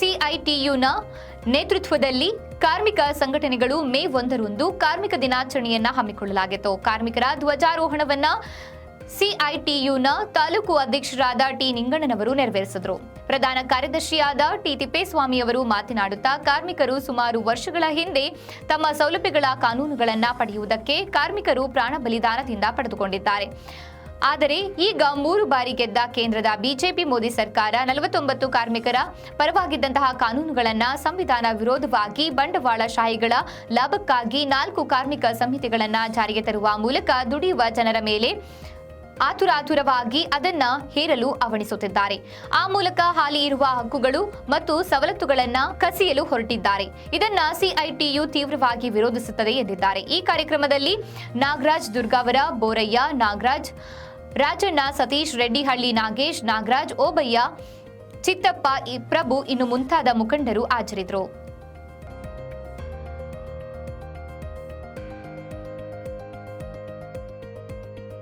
ಸಿಐಟಿಯುನ ನೇತೃತ್ವದಲ್ಲಿ ಕಾರ್ಮಿಕ ಸಂಘಟನೆಗಳು ಮೇ ಒಂದರಂದು ಕಾರ್ಮಿಕ ದಿನಾಚರಣೆಯನ್ನ ಹಮ್ಮಿಕೊಳ್ಳಲಾಗಿತ್ತು. ಕಾರ್ಮಿಕರ ಧ್ವಜಾರೋಹಣವನ್ನ ಸಿಐಟಿಯುನ ತಾಲೂಕು ಅಧ್ಯಕ್ಷರಾದ ಟಿ ನಿಂಗಣ್ಣನವರು ನೆರವೇರಿಸಿದರು. ಪ್ರಧಾನ ಕಾರ್ಯದರ್ಶಿಯಾದ ಟಿ ತಿಪ್ಪೇಸ್ವಾಮಿ ಅವರು ಮಾತನಾಡುತ್ತಾ ಕಾರ್ಮಿಕರು ಸುಮಾರು ವರ್ಷಗಳ ಹಿಂದೆ ತಮ್ಮ ಸೌಲಭ್ಯಗಳ ಕಾನೂನುಗಳನ್ನು ಪಡೆಯುವುದಕ್ಕೆ ಕಾರ್ಮಿಕರು ಪ್ರಾಣ ಬಲಿದಾನದಿಂದ ಪಡೆದುಕೊಂಡಿದ್ದಾರೆ. ಆದರೆ ಈಗ ಮೂರು ಬಾರಿ ಗೆದ್ದ ಕೇಂದ್ರದ ಬಿಜೆಪಿ ಮೋದಿ ಸರ್ಕಾರ ನಲವತ್ತೊಂಬತ್ತು ಕಾರ್ಮಿಕರ ಪರವಾಗಿದ್ದಂತಹ ಕಾನೂನುಗಳನ್ನು ಸಂವಿಧಾನ ವಿರೋಧವಾಗಿ ಬಂಡವಾಳಶಾಹಿಗಳ ಲಾಭಕ್ಕಾಗಿ ನಾಲ್ಕು ಕಾರ್ಮಿಕ ಸಂಹಿತೆಗಳನ್ನ ಜಾರಿಗೆ ತರುವ ಮೂಲಕ ದುಡಿಯುವ ಜನರ ಮೇಲೆ ಆತುರಾತುರವಾಗಿ ಅದನ್ನ ಹೇರಲು ಅವಣಿಸುತ್ತಿದ್ದಾರೆ ಆ ಮೂಲಕ ಹಾಲಿ ಇರುವ ಹಕ್ಕುಗಳು ಮತ್ತು ಸವಲತ್ತುಗಳನ್ನ ಕಸಿಯಲು ಹೊರಟಿದ್ದಾರೆ. ಇದನ್ನ ಸಿಐಟಿಯು ತೀವ್ರವಾಗಿ ವಿರೋಧಿಸುತ್ತದೆ ಎಂದಿದ್ದಾರೆ. ಈ ಕಾರ್ಯಕ್ರಮದಲ್ಲಿ ನಾಗರಾಜ್ ದುರ್ಗಾವರ ಬೋರಯ್ಯ, ನಾಗರಾಜ್ ರಾಜಣ್ಣ ಸತೀಶ್ ರೆಡ್ಡಿಹಳ್ಳಿ ನಾಗೇಶ್ ನಾಗರಾಜ್ ಓಬಯ್ಯ ಚಿತ್ತಪ್ಪ ಪ್ರಭು ಇನ್ನು ಮುಂತಾದ ಮುಖಂಡರು ಹಾಜರಿದ್ದರು